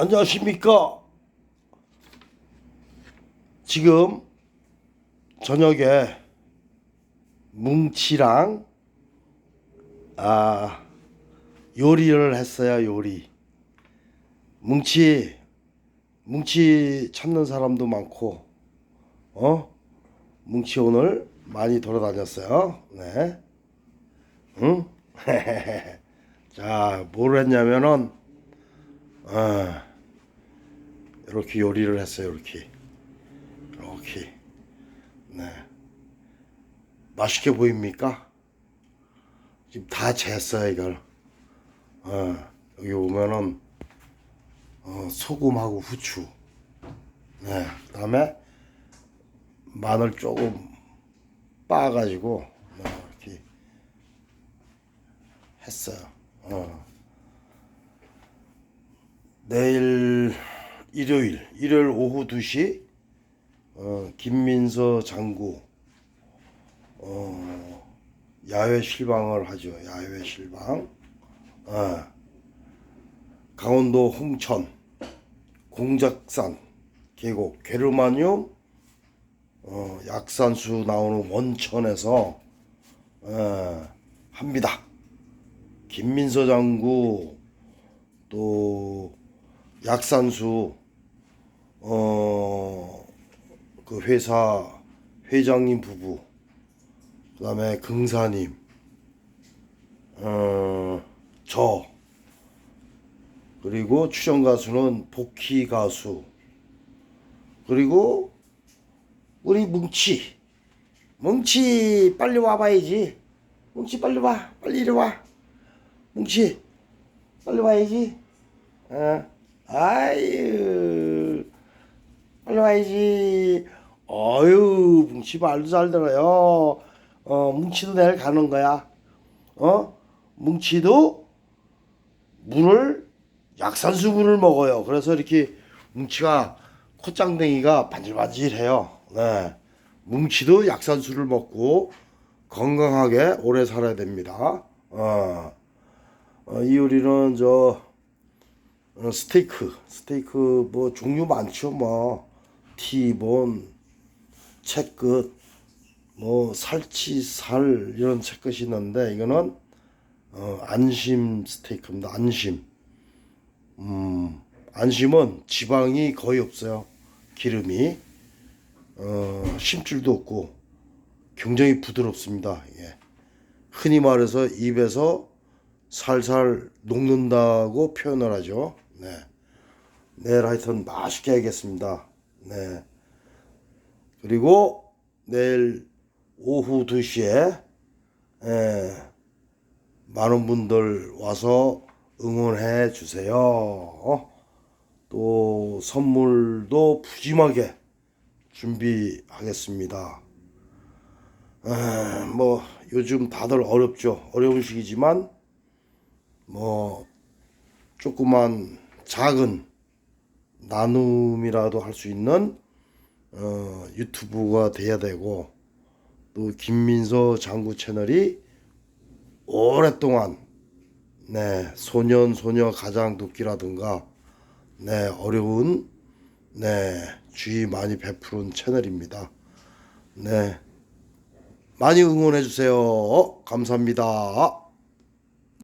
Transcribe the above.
안녕하십니까? 지금 저녁에 뭉치랑 아 요리를 했어요 요리. 뭉치 뭉치 찾는 사람도 많고 어 뭉치 오늘 많이 돌아다녔어요. 네. 응? 자, 뭘 했냐면은 아, 이렇게 요리를 했어요. 이렇게. 이렇게. 네. 맛있게 보입니까? 지금 다 쟀어요, 이걸. 어, 여기 보면은 어, 소금하고 후추. 네. 그다음에 마늘 조금 빻아가지고 네, 이렇게 했어요. 어. 내일 일요일 일요일 오후 2시 어, 김민서 장구 어, 야외 실방을 하죠. 야외 실방. 어, 강원도 홍천 공작산 계곡 게르마늄 어, 약산수 나오는 원천에서 어, 합니다. 김민서 장구 또 약산수 어 그 회사 회장님 부부 그 다음에 긍사님 어 저 그리고 출연 가수는 복희 가수 그리고 우리 뭉치. 뭉치 빨리 와봐야지. 뭉치 빨리 와 빨리 이리 와. 뭉치 빨리 와야지. 어 아유 빨리 와야지. 어유 뭉치 말도 잘 들어요. 어 뭉치도 내일 가는 거야. 어? 뭉치도 물을 약산수 물을 먹어요. 그래서 이렇게 뭉치가 콧장댕이가 반질반질해요. 네. 뭉치도 약산수를 먹고 건강하게 오래 살아야 됩니다. 어, 어, 이 요리는 저 어, 스테이크, 스테이크 뭐 종류 많죠 뭐 티본, 채끝, 뭐 살치살 이런 채끝이 있는데 이거는 어, 안심 스테이크입니다. 안심. 음, 안심은 지방이 거의 없어요. 기름이 어, 심줄도 없고 굉장히 부드럽습니다. 예. 흔히 말해서 입에서 살살 녹는다고 표현을 하죠. 네. 내일 하여튼 맛있게 하겠습니다. 네. 그리고 내일 오후 2시에 예, 많은 분들 와서 응원해 주세요. 어? 또 선물도 푸짐하게 준비하겠습니다. 에, 뭐 요즘 다들 어렵죠. 어려운 시기지만 뭐 조그만 작은 나눔이라도 할 수 있는 어, 유튜브가 돼야 되고 또 김민서 장구 채널이 오랫동안 네 소년 소녀 가장 돕기라든가 네 어려운 네 주의 많이 베푸는 채널입니다. 네 많이 응원해 주세요. 감사합니다.